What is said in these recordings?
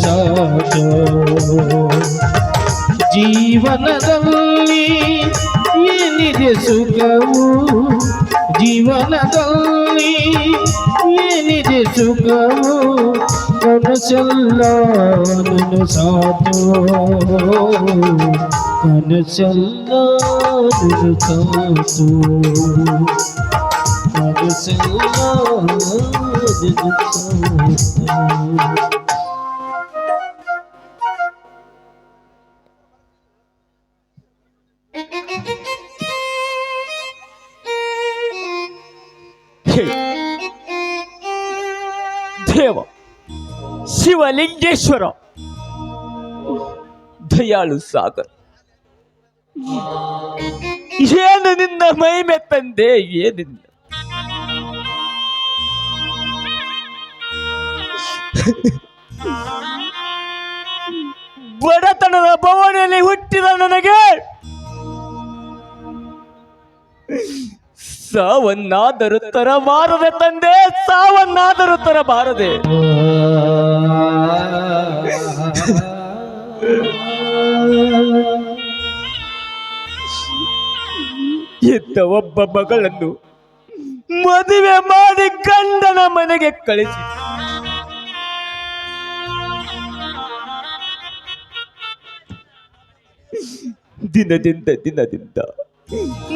ಸಾಕು ಜೀವನದಲ್ಲಿ ಏನಿದೆ ಸುಖವು ಜೀವನದಲ್ಲಿ ಏನಿದೆ ಸುಖವು ಕನಸಲ್ಲ ನನ್ನ ಸಾತು ಕನಸಲ್ಲ ನನ್ನ ಸಾತು ಕನಸಲ್ಲ ನನ್ನ ಶಿವಲಿಂಗೇಶ್ವರ ದಯಾಳು ಸಾಗರ್ ಏನು ನಿನ್ನ ಮಹಿಮೆ ತಂದೆ ಏನಿಲ್ಲ ಬಡತನದ ಭವನೆಯಲ್ಲಿ ಹುಟ್ಟಿದ ನನಗೆ ಸಾವನ್ನಾದರೂ ತರಬಾರದೆ ತಂದೆ, ಸಾವನ್ನಾದರೂ ತರಬಾರದೆ. ಎದ್ದ ಒಬ್ಬ ಮಗಳನ್ನು ಮದುವೆ ಮಾಡಿ ಗಂಡನ ಮನೆಗೆ ಕಳಿಸಿ. ದಿನದಿಂದ ದಿನದಿಂದ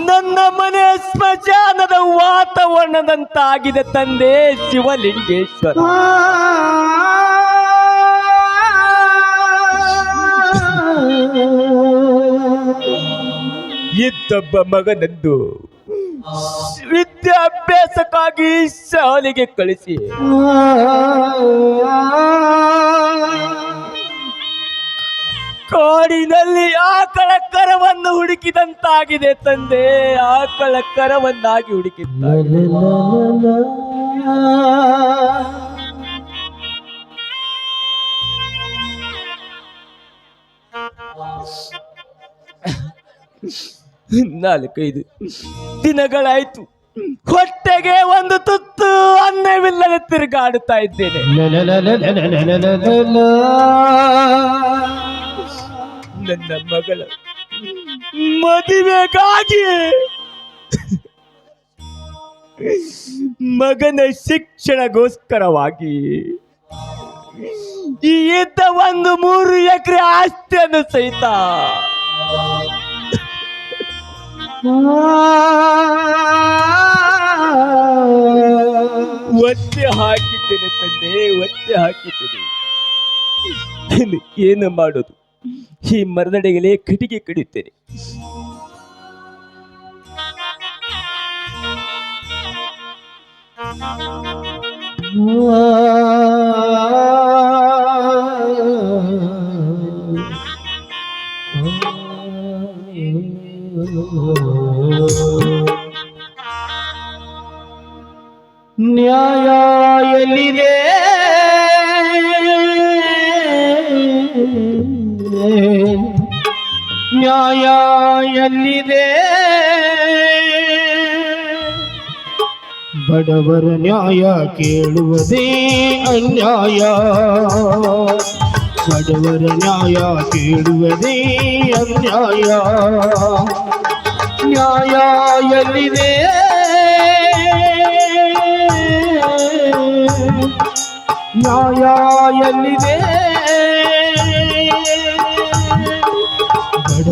ನನ್ನ ಮನೆ ಸ್ಮಶಾನದ ವಾತಾವರಣದಂತಾಗಿದೆ ತಂದೆ ಶಿವಲಿಂಗೇಶ್ವರ ಇದ್ದೊಬ್ಬ ಮಗನದ್ದು ವಿದ್ಯಾಭ್ಯಾಸಕ್ಕಾಗಿ ಶಾಲೆಗೆ ಕಳಿಸಿ ಕಾಡಿನಲ್ಲಿ ಆಕಳ ಕರವನ್ನು ಹುಡುಕಿದಂತಾಗಿದೆ ತಂದೆ. ಆಕಳ ಕರವನ್ನಾಗಿ ಹುಡುಕಿದ್ದ ನಾಲ್ಕೈದು ದಿನಗಳಾಯ್ತು. ಹೊಟ್ಟೆಗೆ ಒಂದು ತುತ್ತು ಅನ್ನವಿಲ್ಲದೆ ತಿರುಗಾಡುತ್ತಾ ಇದ್ದೇನೆ. ನನ್ನ ಮಗಳ ಮದುವೆಗಾಗಿ. ಮಗನ ಶಿಕ್ಷಣಗೋಸ್ಕರವಾಗಿ ಈ ಇದ್ದ ಒಂದು ಮೂರು ಎಕರೆ ಆಸ್ತಿಯನ್ನು ಸಹಿತ ಒತ್ತೆ ಹಾಕಿದ್ದೇನೆ ತಂದೆ, ಒತ್ತೆ ಹಾಕಿದ್ದೇನೆ. ಏನು ಮಾಡೋದು? ಈ ಮರದಡೆಗಳೇ ಕಟಿಗೆ ಕಡಿಯುತ್ತೇನೆ. ನ್ಯಾಯ ಎಲ್ಲಿದೆ ನ್ಯಾಯ ಎಲ್ಲಿದೆ ಬಡವರ ನ್ಯಾಯ ಕೇಳುವುದೇ ಅನ್ಯಾಯ ಬಡವರ ನ್ಯಾಯ ಕೇಳುವುದೇ ಅನ್ಯಾಯ ನ್ಯಾಯ ಎಲ್ಲಿದೆ ನ್ಯಾಯ ಎಲ್ಲಿದೆ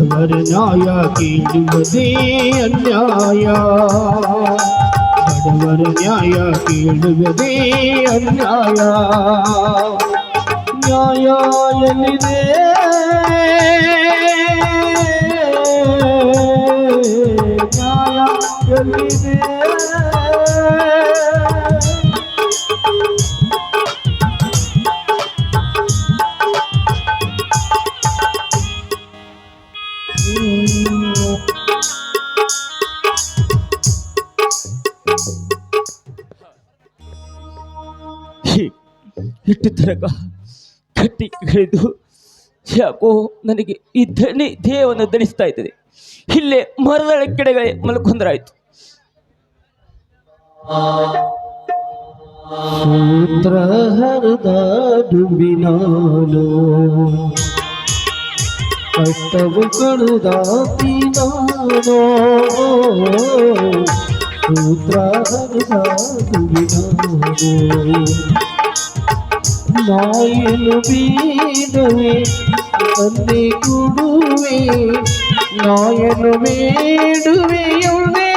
ಬಡವರ ನ್ಯಾಯ ಕೇಳುವುದೇ ಅನ್ಯಾಯ ಬಡವರ ನ್ಯಾಯ ಕೇಳುವುದೇ ಅನ್ಯಾಯ ನ್ಯಾಯ ಎಲ್ಲಿದೆ ನ್ಯಾಯ ಎಲ್ಲಿದೆ ಇಟ್ಟು ಗಟ್ಟಿ ಹಿಡಿದು, ಯಾಕೋ ನನಗೆ ಈ ಧನಿ ದೇಹವನ್ನು ಧರಿಸ್ತಾ ಇದ್ದೇನೆ. ಇಲ್ಲೇ ಮರದ ಕೆಳಗಡೆ ಮಲ್ಕೊಂಡ್ರಾಯ್ತು. ಸೂತ್ರಹರದ ದುಂಬಿನಾನು ಕಟ್ಟವು ಕಡುದಾತಿ ನಾನು ಸೂತ್ರಹರದ ದುಂಬಿನಾನು ನಾಯನು ಬೀಡವೆ ತಂದೆ ಕೂಡುವೆ ನಾಯನು ಬೇಡುವೆಯುವೆ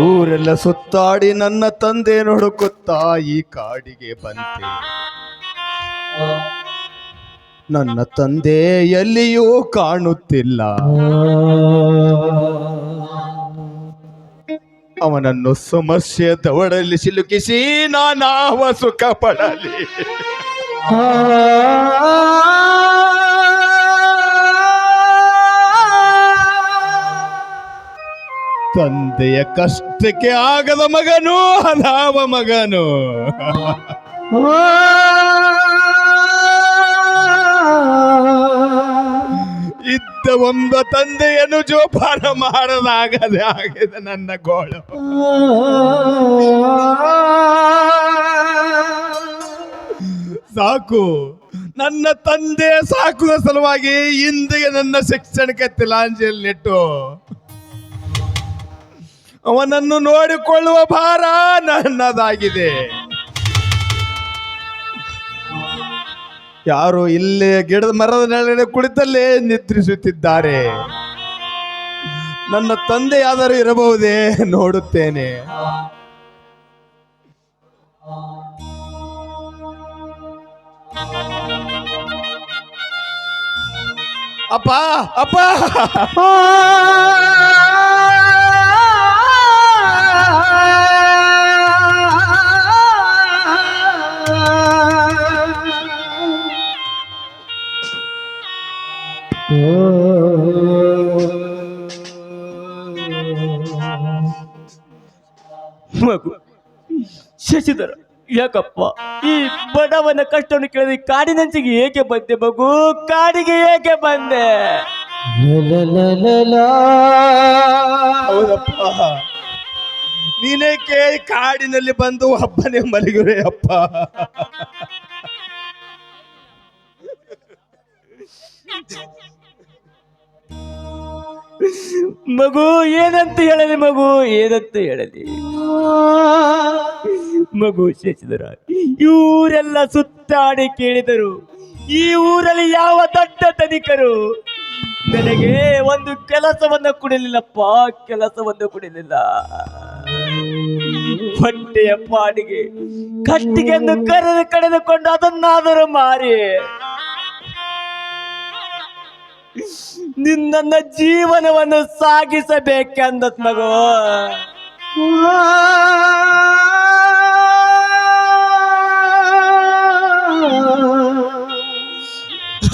ಊರೆಲ್ಲ ಸುತ್ತಾಡಿ ನನ್ನ ತಂದೆ ಹುಡುಕುತ್ತಾ ಈ ಕಾಡಿಗೆ ಬಂತೆ ನನ್ನ ತಂದೆ ಎಲ್ಲಿಯೂ ಕಾಣುತ್ತಿಲ್ಲ. ಅವನನ್ನು ಸಮಸ್ಯೆ ದವಡಲ್ಲಿ ಸಿಲುಕಿಸಿ ನಾನಾವ ಸುಖ ಪಡಲಿ ತಂದೆಯ ಕಷ್ಟಕ್ಕೆ ಆಗದ ಮಗನು ಅದಾವ ಮಗನು. ಇದ್ದ ಒಂದ ತಂದೆಯನ್ನು ಜೋಪಾನ ಮಾಡಲಾಗದೆ ಆಗಿದೆ ನನ್ನ ಗೋಳು. ಸಾಕು. ನನ್ನ ತಂದೆ ಸಾಕುವ ಸಲುವಾಗಿ ಇಂದಿಗೆ ನನ್ನ ಶಿಕ್ಷಣಕ್ಕೆ ತಿಲಾಂಜಲಿಟ್ಟು ಅವನನ್ನು ನೋಡಿಕೊಳ್ಳುವ ಭಾರ ನನ್ನದಾಗಿದೆ. ಯಾರು ಇಲ್ಲಿ ಗಿಡದ ಮರದ ನೆರಳಿನ ಕುಳಿತಲ್ಲೇ ನಿದ್ರಿಸುತ್ತಿದ್ದಾರೆ. ನನ್ನ ತಂದೆಯಾದರೂ ಇರಬಹುದೇ ನೋಡುತ್ತೇನೆ. ಅಪ್ಪ ಅಪ್ಪ! ಮಗು ಶಶಿಧರ ಯಾಕಪ್ಪ ಈ ಬಡವನ ಕಷ್ಟವನ್ನು ಕೇಳಿದ ಕಾಡಿನಂಚಿಗೆ ಏಕೆ ಬಂದೆ ಮಗು? ಕಾಡಿಗೆ ಏಕೆ ಬಂದೆ? ಹೌದಪ್ಪ. ನೀನೇಕೆ ಕಾಡಿನಲ್ಲಿ ಬಂದು ಹಬ್ಬನೇ ಮಲಗಿರೆ ಅಪ್ಪ ಮಗು, ಏನಂತ ಹೇಳಲಿ ಮಗು? ಏನಂತ ಹೇಳಲಿ? ಮಗು ಶಶಿಧರ ಇವರೆಲ್ಲ ಸುತ್ತಾಡಿ ಕೇಳಿದರು. ಈ ಊರಲ್ಲಿ ಯಾವ ದೊಡ್ಡ ತನಿಕರು ನನಗೆ ಒಂದು ಕೆಲಸವನ್ನು ಕುಡಿಲಿಲ್ಲಪ್ಪ, ಕೆಲಸವನ್ನು ಕೊಡಲಿಲ್ಲ. ಹೊಟ್ಟೆಯ ಪಾಡಿಗೆ ಕಟ್ಟಿಗೆಂದು ಕರೆದು ಕಳೆದುಕೊಂಡು ಅದನ್ನಾದರೂ ಮಾರಿ. ನಿನ್ನ ಜೀವನವನ್ನು ಸಾಗಿಸಬೇಕೆಂದ ಮಗು.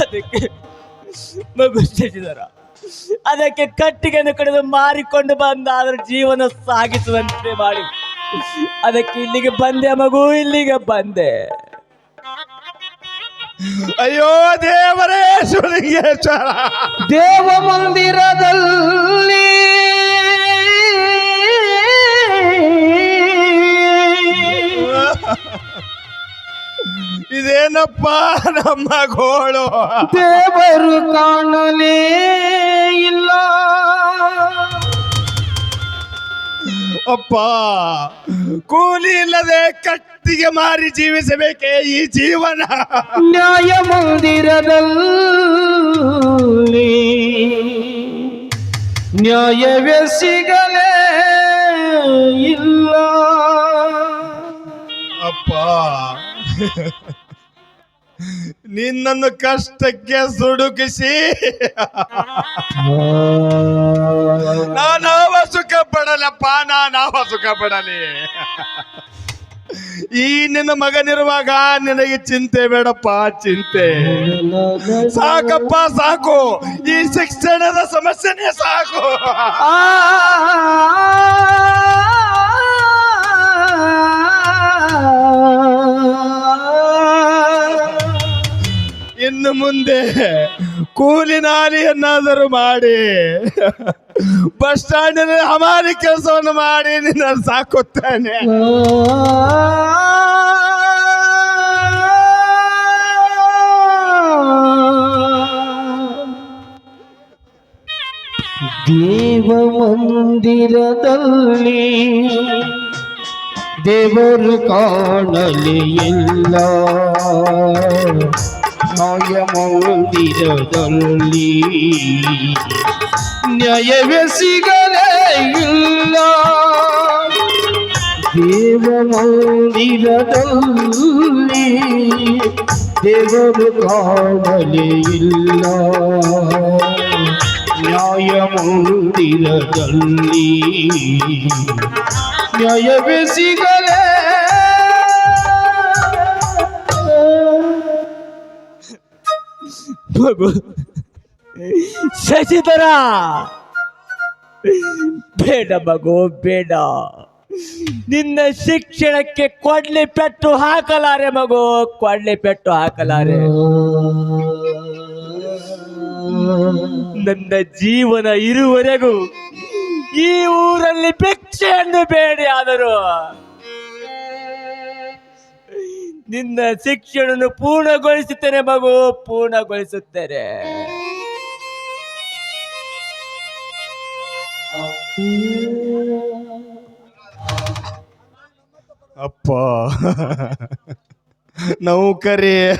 ಅದಕ್ಕೆ ಮಗು ಅದಕ್ಕೆ ಕಟ್ಟಿಗೆಯನ್ನು ಕಡಿದು ಮಾರಿಕೊಂಡು ಬಂದ ಅದರ ಜೀವನ ಸಾಗಿಸುವಂತೆ ಮಾಡಿ. ಅದಕ್ಕೆ ಇಲ್ಲಿಗೆ ಬಂದೆ ಮಗು, ಇಲ್ಲಿಗೆ ಬಂದೆ. ಅಯ್ಯೋ ದೇವರೇ ಸುಲಿಂಗೇಶ್ವರ ದೇವ ಮಂದಿರದಲ್ಲಿ ಇದೇನಪ್ಪ ನಮ್ಮ ಗೋಳು? ದೇವರು ಕಾಣಲೇ ಇಲ್ಲ. ಅಪ್ಪ ಕೂಲಿ ಇಲ್ಲದೆ ಕಟ್ಟಿಗೆ ಮಾರಿ ಜೀವಿಸಬೇಕೇ ಈ ಜೀವನ? ನ್ಯಾಯ ಮಂದಿರದಲ್ಲಿ ನ್ಯಾಯವೇ ಸಿಗಲೇ ಇಲ್ಲ. ಅಪ್ಪ. ನಿನ್ನನ್ನು ಕಷ್ಟಕ್ಕೆ ಸುಡುಕಿಸಿ ನಾನಾವ ಸುಖ ಪಡಲಪ್ಪ ನಾನಾವ ಸುಖ ಪಡಲಿ ಈ ನಿನ್ನ ಮಗನಿರುವಾಗ ನಿನಗೆ ಚಿಂತೆ ಬೇಡಪ್ಪ ಚಿಂತೆ ಸಾಕಪ್ಪ ಸಾಕು ಈ ಶಿಕ್ಷಣದ ಸಮಸ್ಯೆನೇ ಸಾಕು ಇನ್ನು ಮುಂದೆ ಕೂಲಿ ನಾಲಿಯನ್ನಾದರೂ ಮಾಡಿ, ಬಸ್ ಸ್ಟ್ಯಾಂಡಿನಲ್ಲಿ ಹಮಾರಿ ಕೆಲಸವನ್ನು ಮಾಡಿ ನಿನ್ನ ಸಾಕುತ್ತಾನೆ. ದೇವ ಮಂದಿರದಲ್ಲಿ ದೇವರು ಕಾಣಲಿ ಇಲ್ಲ. ನ್ಯಾಯ ಮಂದಿರದಲ್ಲಿ ನ್ಯಾಯವೇ ಸಿಗಲೇ ಇಲ್ಲ ದೇವ ಮಂದಿರದಲ್ಲಿ ದೇವರು ಕಾಣಲೇ ಇಲ್ಲ ನ್ಯಾಯ ಮಂದಿರದಲ್ಲಿ ನ್ಯಾಯವೇ ಸಿಗಲೇ ಮಗು ಶಶಿಧರ! ಬೇಡ ಮಗು, ಬೇಡ. ನಿನ್ನ ಶಿಕ್ಷಣಕ್ಕೆ ಕೊಡ್ಲಿ ಪೆಟ್ಟು ಹಾಕಲಾರೆ ಮಗು, ಕೊಡ್ಲಿ ಪೆಟ್ಟು ಹಾಕಲಾರೆ. ನನ್ನ ಜೀವನ ಇರುವರೆಗೂ ಈ ಊರಲ್ಲಿ ಭಿಕ್ಷೆಯನ್ನು ಬೇಡಿ ಆದರೂ. ನಿನ್ನ ಶಿಕ್ಷಣವನ್ನು ಪೂರ್ಣಗೊಳಿಸುತ್ತೇನೆ ಮಗು ಪೂರ್ಣಗೊಳಿಸುತ್ತೇನೆ. ಅಪ್ಪ. ನೌಕರಿ.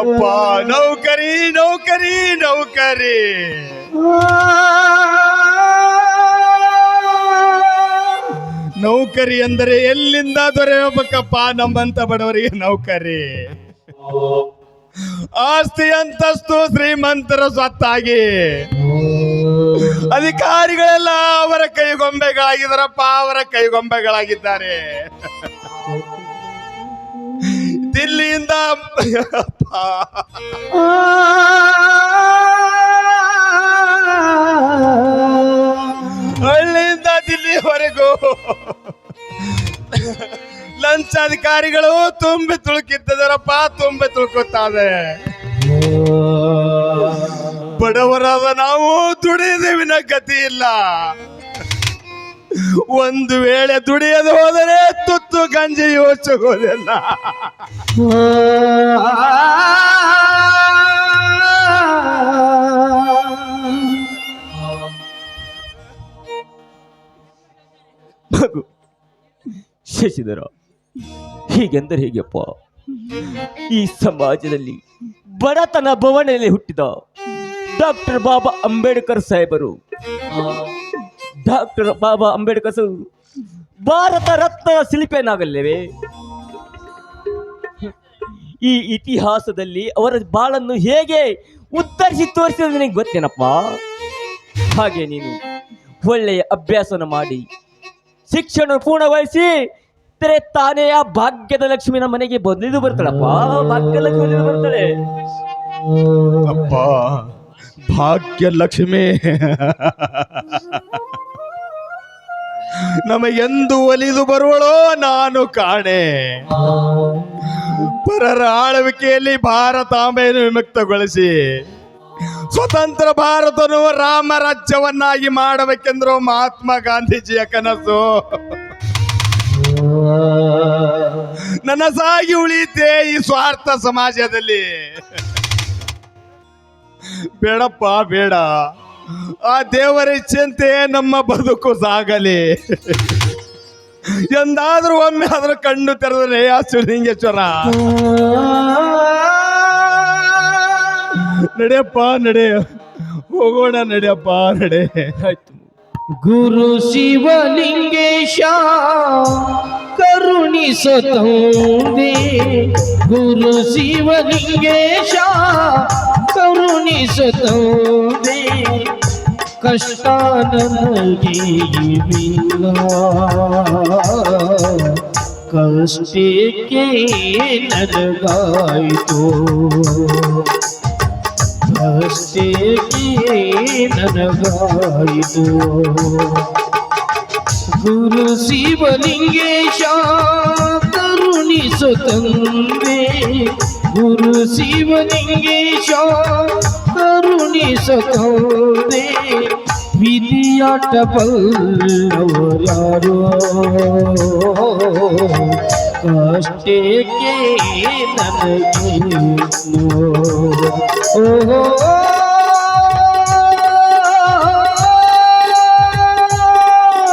ಅಪ್ಪ ನೌಕರಿ ನೌಕರಿ ನೌಕರಿ. ನೌಕರಿ ಅಂದರೆ ಎಲ್ಲಿಂದ ದೊರೆಯಬೇಕಪ್ಪ ನಮ್ಮಂತ ಬಡವರಿಗೆ ನೌಕರಿ. ಆಸ್ತಿ ಅಂತಸ್ತು ಶ್ರೀಮಂತರ ಸ್ವತ್ತಾಗಿ. ಅಧಿಕಾರಿಗಳೆಲ್ಲ ಅವರ ಕೈಗೊಂಬೆಗಳಾಗಿದ್ದಾರಪ್ಪ, ಅವರ ಕೈಗೊಂಬೆಗಳಾಗಿದ್ದಾರೆ. ದಿಲ್ಲಿಯಿಂದ ಹಳ್ಳಿಯಿಂದ ದಿಲ್ಲಿವರೆಗೂ. ಲಂಚಾಧಿಕಾರಿಗಳು ತುಂಬಿ ತುಳುಕಿದ್ದರಪ್ಪ ತುಂಬಿ ತುಳುಕುತ್ತಾರೆ ಬಡವರಾದ ನಾವು ದುಡಿಯುವುದಿನ ಗತಿ ಇಲ್ಲ. ಒಂದು ವೇಳೆ ದುಡಿಯದು ಹೋದರೆ ತುತ್ತು ಗಂಜಿ ಯೋಚಿಸೋದಿಲ್ಲ ಮಗು ಶಶಿಧರ ಹೀಗೆಂದರೆ ಹೇಗೆಪ್ಪ. ಈ ಸಮಾಜದಲ್ಲಿ ಬಡತನ ಭವನೆಯಲ್ಲಿ ಹುಟ್ಟಿದ ಡಾಕ್ಟರ್ ಬಾಬಾ ಅಂಬೇಡ್ಕರ್ ಸಾಹೇಬರು. ಡಾಕ್ಟರ್ ಬಾಬಾ ಅಂಬೇಡ್ಕರ್ ಸಾಹೇಬರು ಭಾರತ ರತ್ನ ಶಿಲ್ಪಿಯನ್ನಾಗಲಿವೆ ಈ ಇತಿಹಾಸದಲ್ಲಿ ಅವರ ಬಾಳನ್ನು ಹೇಗೆ ಉತ್ತರಿಸಿ ತೋರಿಸಿದ ನಿನಗೆ ಗೊತ್ತೇನಪ್ಪ? ಹಾಗೆ ನೀನು ಒಳ್ಳೆಯ ಅಭ್ಯಾಸವನ್ನು ಮಾಡಿ ಶಿಕ್ಷಣ ಪೂರ್ಣಗೊಳಿಸಿ tere ತಾನೇ ಆ ಭಾಗ್ಯದ ಲಕ್ಷ್ಮಿ ಮನೆಗೆ ಬಂದಿದ್ದು ಬರ್ತಾಳಪ್ಪ ಭಾಗ್ಯ ಲಕ್ಷ್ಮಿ ಬರ್ತಾಳೆ ಅಪ್ಪ ಭಾಗ್ಯಲಕ್ಷ್ಮಿ ನಮಗೆಂದು ಒಲಿದು ಬರುವಳೋ ನಾನು ಕಾಣೆ. ಪರರ ಆಳ್ವಿಕೆಯಲ್ಲಿ ಭಾರತಾಂಬೆಯನ್ನು ವಿಮುಕ್ತಗೊಳಿಸಿ. ಸ್ವತಂತ್ರ ಭಾರತನು ರಾಮರಾಜ್ಯವನ್ನಾಗಿ ಮಾಡಬೇಕೆಂದ್ರು ಮಹಾತ್ಮ ಗಾಂಧೀಜಿಯ ಕನಸು. ನನಸಾಗಿ ಉಳಿತೆ ಈ ಸ್ವಾರ್ಥ ಸಮಾಜದಲ್ಲಿ. ಬೇಡಪ್ಪ, ಬೇಡ. ಆ ದೇವರ ಇಚ್ಛೆಯಂತೆ ನಮ್ಮ ಬದುಕು ಸಾಗಲಿ. ಎಂದಾದ್ರೂ ಒಮ್ಮೆ ಆದ್ರೂ ಕಣ್ಣು ತೆರೆದ್ರೆ ಆ ಶಿವಲಿಂಗೇಶ್ವರ ನಡೆಯಪ್ಪ, ನಡೆ. ಹೋಗೋಣ, ನಡೆಯಪ್ಪ, ನಡೆ. ಆಯ್ತು ಗುರು ಶಿವಲಿಂಗೇಶ. ಕರುಣಿಸತಂದೆ ಗುರು ಶಿವಲಿಂಗೇಶ ಕರುಣಿಸತಂದೆ ಕಷ್ಟ ನನಗೆ ಇಲ್ಲ ಕಷ್ಟಕ್ಕೆ ನನಗಾಯಿತು ಅಷ್ಟೇಕೆ ನನಗಾಯಿತು ಗುರು ಶಿವಲಿಂಗೇಶ ಕರುಣಿಸು ತಂದೆ ಗುರು ಶಿವಲಿಂಗೇಶ ಕರುಣಿಸು ತಂದೆ ವಿಧಿಯಾಟ ಬಲ್ಲವರ್ಯಾರೋ ಕಷ್ಟಕ್ಕೆ ನನಗೆ